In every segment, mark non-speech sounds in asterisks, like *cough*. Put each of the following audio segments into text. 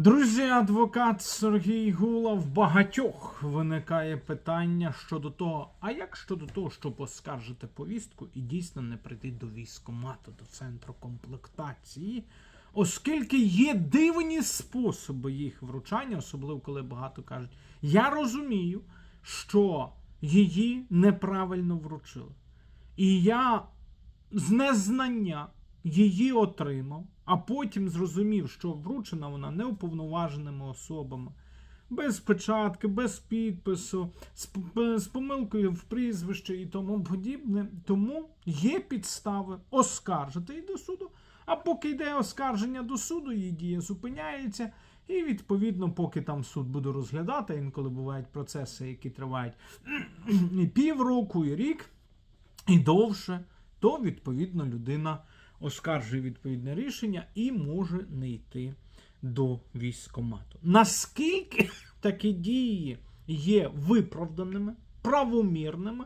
Друзі, адвокат Сергій Гула в багатьох виникає питання щодо того, а як щодо того, щоб оскаржити повістку і дійсно не прийти до військкомату, до центру комплектації, оскільки є дивні способи їх вручання, особливо коли багато кажуть, я розумію, що її неправильно вручили. І я з незнання її отримав, а потім зрозумів, що вручена вона неуповноваженими особами, без печатки, без підпису, з, помилкою в прізвище і тому подібне. Тому є підстави оскаржити її до суду. А поки йде оскарження до суду, її дія зупиняється. І відповідно, поки там суд буде розглядати, інколи бувають процеси, які тривають і півроку, і рік, і довше, то відповідно людина оскаржує відповідне рішення і може не йти до військкомату. Наскільки такі дії є виправданими, правомірними,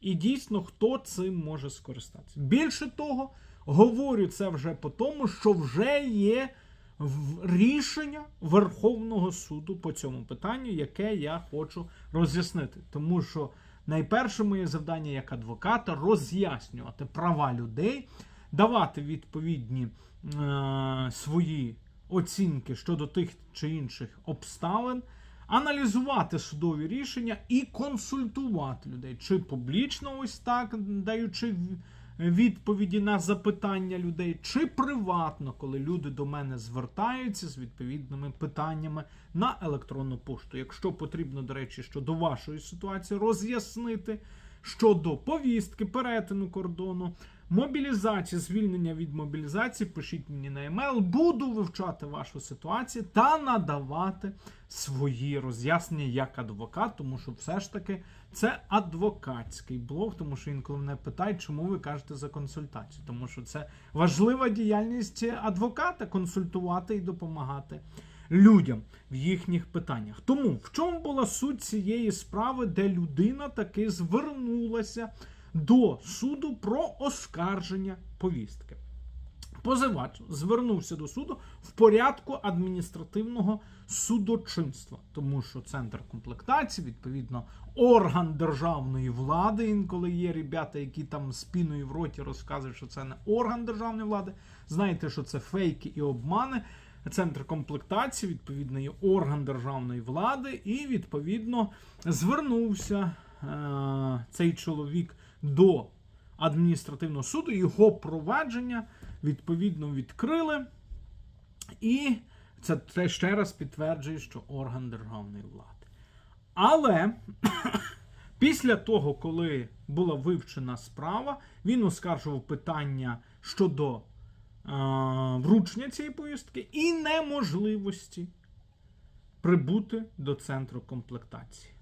і дійсно хто цим може скористатися? Більше того, говорю це вже по тому, що вже є рішення Верховного суду по цьому питанню, яке я хочу роз'яснити. Тому що найперше моє завдання як адвоката роз'яснювати права людей, давати відповідні е, свої оцінки щодо тих чи інших обставин, аналізувати судові рішення і консультувати людей, чи публічно ось так даючи відповіді на запитання людей, чи приватно, коли люди до мене звертаються з відповідними питаннями на електронну пошту. Якщо потрібно, до речі, щодо вашої ситуації роз'яснити щодо повістки, перетину кордону, мобілізації, звільнення від мобілізації, пишіть мені на емейл, буду вивчати вашу ситуацію та надавати свої роз'яснення як адвокат, тому що все ж таки це адвокатський блог, тому що інколи мене питають, чому ви кажете за консультацію. Тому що це важлива діяльність адвоката консультувати і допомагати людям в їхніх питаннях. Тому в чому була суть цієї справи, де людина таки звернулася до суду про оскарження повістки? Позивач звернувся до суду в порядку адміністративного судочинства, тому що центр комплектації, відповідно, орган державної влади. Інколи є ребята, які там з піною в роті розказують, що це не орган державної влади. Знаєте, що це фейки і обмани. Центр комплектації, відповідно, є орган державної влади, і відповідно звернувся е- цей чоловік до адміністративного суду. Його провадження відповідно відкрили. І це, ще раз підтверджує, що орган державної влади. Але *clears throat* після того, коли була вивчена справа, він оскаржував питання щодо е, вручення цієї повістки і неможливості прибути до центру комплектації.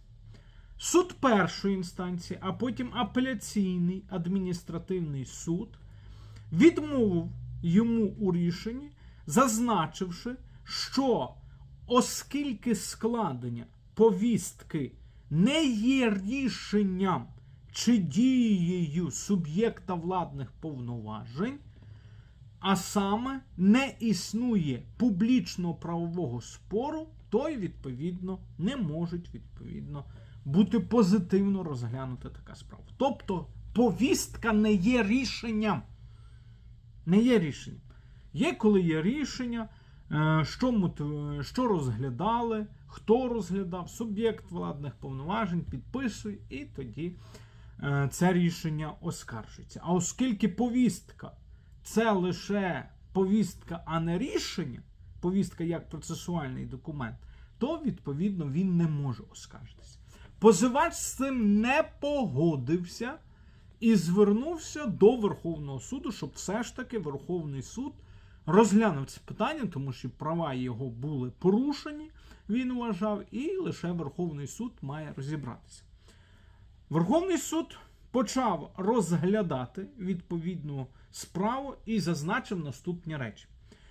Суд першої інстанції, а потім апеляційний адміністративний суд відмовив йому у рішенні, зазначивши, що оскільки складення повістки не є рішенням чи дією суб'єкта владних повноважень, а саме не існує публічного правового спору, то й відповідно не можуть відповідно бути позитивно розглянута така справа. Тобто повістка не є рішенням. Не є рішенням. Є, коли є рішення, е, що, що розглядали, хто розглядав, суб'єкт владних повноважень, підписує, і тоді е, це рішення оскаржується. А оскільки повістка це лише повістка, а не рішення, повістка як процесуальний документ, то відповідно він не може оскаржитися. Позивач з цим не погодився і звернувся до Верховного суду, щоб все ж таки Верховний суд розглянув це питання, тому що права його були порушені, він вважав, і лише Верховний суд має розібратися. Верховний суд почав розглядати відповідну справу і зазначив наступні речі.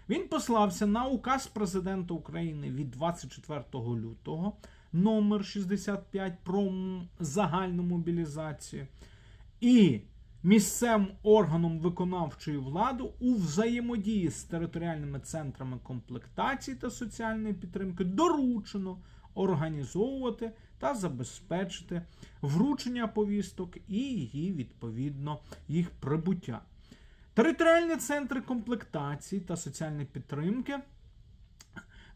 Він послався на указ президента України від 24 лютого номер 65 про загальну мобілізацію. І місцевим органом виконавчої влади у взаємодії з територіальними центрами комплектації та соціальної підтримки доручено організовувати та забезпечити вручення повісток і її відповідно їх прибуття. Територіальні центри комплектації та соціальної підтримки.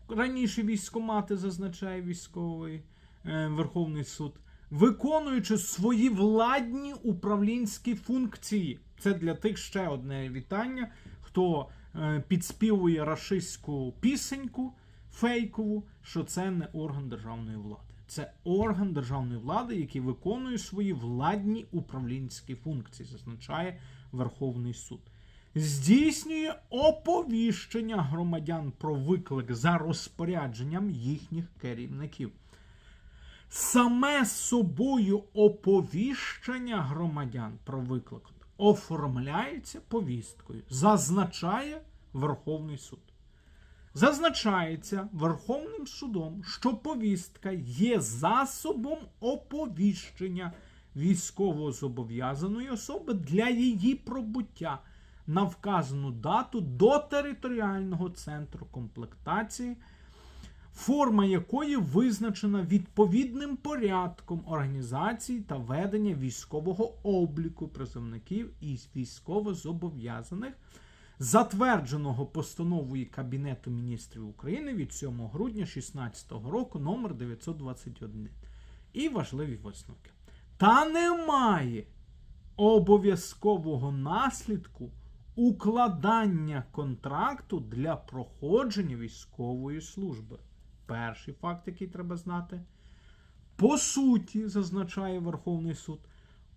Раніше військомати зазначає військовий е, Верховний суд, виконуючи свої владні управлінські функції. Це для тих ще одне вітання, хто е, підспівує рашистську пісеньку фейкову, що це не орган державної влади. Це орган державної влади, який виконує свої владні управлінські функції, зазначає Верховний суд. Здійснює оповіщення громадян про виклик за розпорядженням їхніх керівників. Саме собою оповіщення громадян про виклик оформляється повісткою, зазначає Верховний суд. Зазначається Верховним судом, що повістка є засобом оповіщення військовозобов'язаної особи для її пробуття на вказану дату до територіального центру комплектації, форма якої визначена відповідним порядком організації та ведення військового обліку призовників і військовозобов'язаних, затвердженого постановою Кабінету міністрів України від 7 грудня 2016 року номер 921. І важливі висновки. Та немає обов'язкового наслідку укладання контракту для проходження військової служби. Перший факт, який треба знати. По суті, зазначає Верховний суд,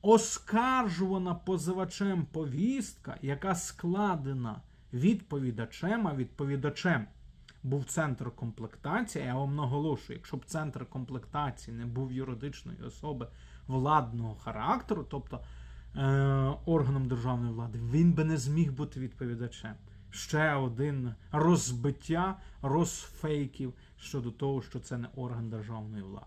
оскаржувана позивачем повістка, яка складена відповідачем, а відповідачем був центр комплектації. Я вам наголошую, якщо б центр комплектації не був юридичної особи владного характеру, тобто органом державної влади, він би не зміг бути відповідачем. Ще один розбиття, розфейків щодо того, що це не орган державної влади.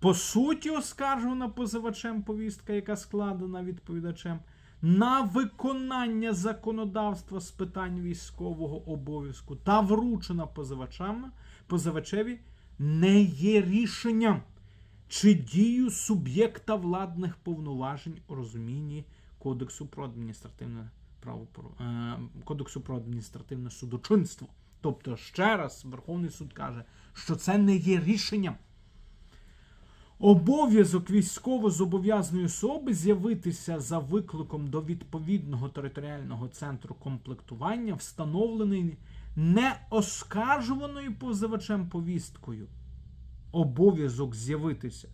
По суті, оскаржувана позивачем повістка, яка складена відповідачем, на виконання законодавства з питань військового обов'язку та вручена позивачами, позивачеві не є рішенням чи дію суб'єкта владних повноважень у розумінні Кодексу про адміністративне правопору... е, Кодексу про адміністративне судочинство. Тобто, ще раз, Верховний суд каже, що це не є рішенням. Обов'язок військово-зобов'язаної особи з'явитися за викликом до відповідного територіального центру комплектування встановлений не оскаржуваною позивачем повісткою. Обов'язок з'явитися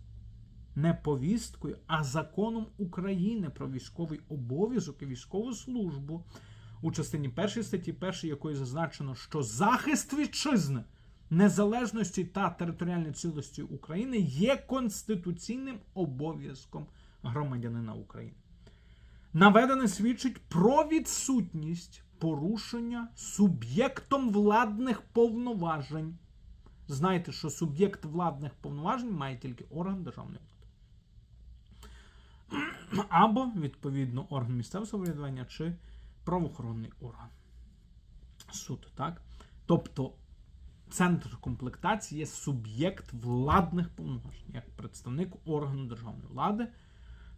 не повісткою, а законом України про військовий обов'язок і військову службу у частині 1 статті 1, якої зазначено, що захист вітчизни незалежності та територіальної цілості України є конституційним обов'язком громадянина України. Наведене свідчить про відсутність порушення суб'єктом владних повноважень. Знайте, що суб'єкт владних повноважень має тільки орган державної влади. Або, відповідно, орган місцевого самоврядування чи правоохоронний орган. Суд, так? Тобто центр комплектації є суб'єкт владних повноважень, як представник органу державної влади,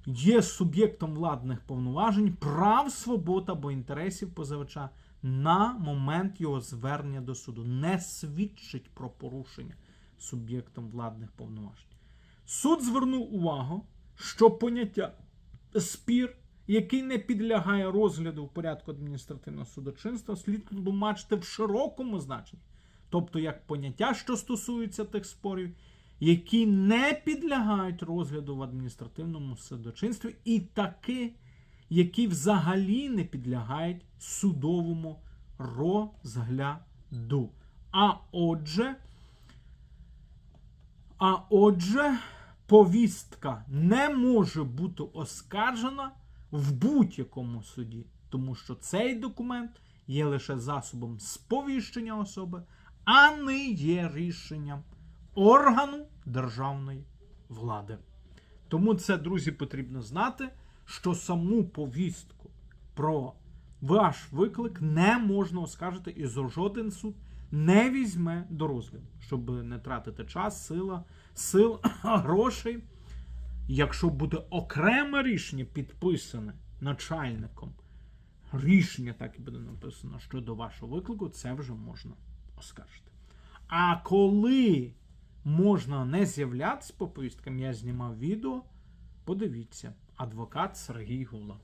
є суб'єктом владних повноважень, прав, свобод або інтересів позивача на момент його звернення до суду. Не свідчить про порушення суб'єктом владних повноважень. Суд звернув увагу, що поняття спір, який не підлягає розгляду в порядку адміністративного судочинства, слід тлумачити в широкому значенні тобто як поняття, що стосуються тих спорів, які не підлягають розгляду в адміністративному судочинстві, і таки, які взагалі не підлягають судовому розгляду. А отже, а отже, повістка не може бути оскаржена в будь-якому суді, тому що цей документ є лише засобом сповіщення особи а не є рішенням органу державної влади. Тому це, друзі, потрібно знати, що саму повістку про ваш виклик не можна оскаржити і жоден суд не візьме до розгляду, щоб не тратити час, сила, сил, *coughs* грошей. Якщо буде окреме рішення підписане начальником, рішення так і буде написано щодо вашого виклику, це вже можна оскаржити. А коли можна не з'являтися по повісткам, я знімав відео. Подивіться, адвокат Сергій Гула.